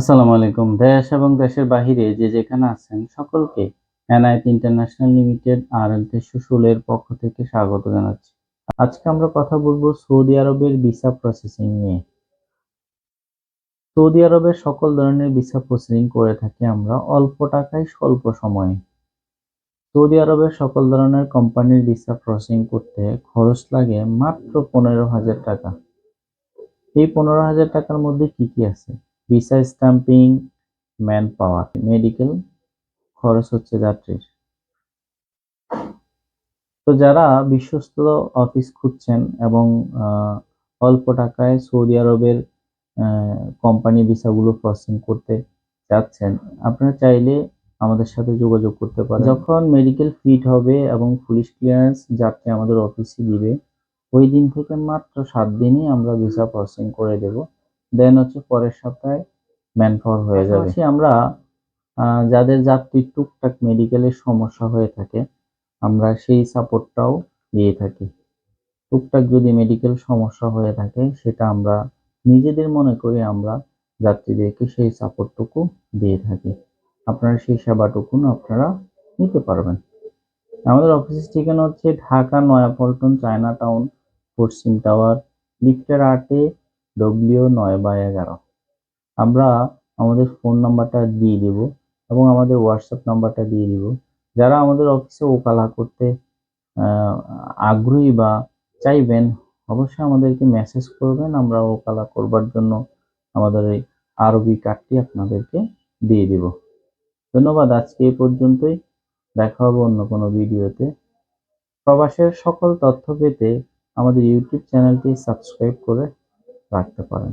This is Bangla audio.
আসসালামু আলাইকুম। দেশ এবং দেশের বাহিরে যে যেখানে আছেন সকলকে এনআইটি ইন্টারন্যাশনাল লিমিটেড আর সুশুলের পক্ষ থেকে স্বাগত জানাচ্ছি। আজকে আমরা কথা বলব সৌদি আরবের ভিসা প্রসেসিং নিয়ে। সৌদি আরবের সকল ধরনের ভিসা প্রসেসিং করে থাকি আমরা অল্প টাকায়, স্বল্প সময়ে। সৌদি আরবের সকল ধরনের কোম্পানির ভিসা প্রসেসিং করতে খরচ লাগে মাত্র পনেরো হাজার টাকা। এই পনেরো হাজার টাকার মধ্যে কি কি আছে? Visa stamping man power medical খরচ হচ্ছে যাত্রীর। তো যারা বিশ্বস্ত অফিস খুঁজছেন এবং অল্প টাকায় সৌদি আরবের কোম্পানি ভিসাগুলো প্রসেসিং করতে চাচ্ছেন আপনারা চাইলে আমাদের সাথে যোগাযোগ করতে পারেন। যখন মেডিকেল ফিট হবে এবং পুলিশ ক্লিয়ারেন্স যাত্রী আমাদের অফিসে দিবে, ওই দিন থেকে মাত্র সাত দিনই আমরা ভিসা প্রসেসিং করে দেব। দেন হচ্ছে পরের সপ্তাহে ম্যান পাওয়ার হয়ে যাবে। আমরা যাদের যাত্রীর টুকটাক মেডিকেলের সমস্যা হয়ে থাকে, আমরা সেই সাপোর্টটাও দিয়ে থাকি। টুকটাক যদি মেডিকেল সমস্যা হয়ে থাকে, সেটা আমরা নিজেদের মনে করে আমরা যাত্রীদেরকে সেই সাপোর্টটুকু দিয়ে থাকি। আপনারা সেই সেবাটুকু আপনারা নিতে পারবেন। আমাদের অফিসের ঠিকানা হচ্ছে ঢাকা, নয়াপল্টন, চায়না টাউন, পশ্চিম টাওয়ার, লিফটের আটে ডব্লিউ নয় বা এগারো আমরা আমাদের ফোন নাম্বারটা দিয়ে দেব এবং আমাদের হোয়াটসঅ্যাপ নাম্বারটা দিয়ে দিব। যারা আমাদের অফিসে ওকালা করতে আগ্রহী বা চাইবেন, অবশ্যই আমাদেরকে মেসেজ করবেন। আমরা ওকালা করবার জন্য আমাদের এই আরবি কার্ডটি আপনাদেরকে দিয়ে দিব। ধন্যবাদ। আজকে এই পর্যন্তই। দেখা হবে অন্য কোনো ভিডিওতে। প্রবাসের সকল তথ্য পেতে আমাদের ইউটিউব চ্যানেলটি সাবস্ক্রাইব করে রাখতে পারেন।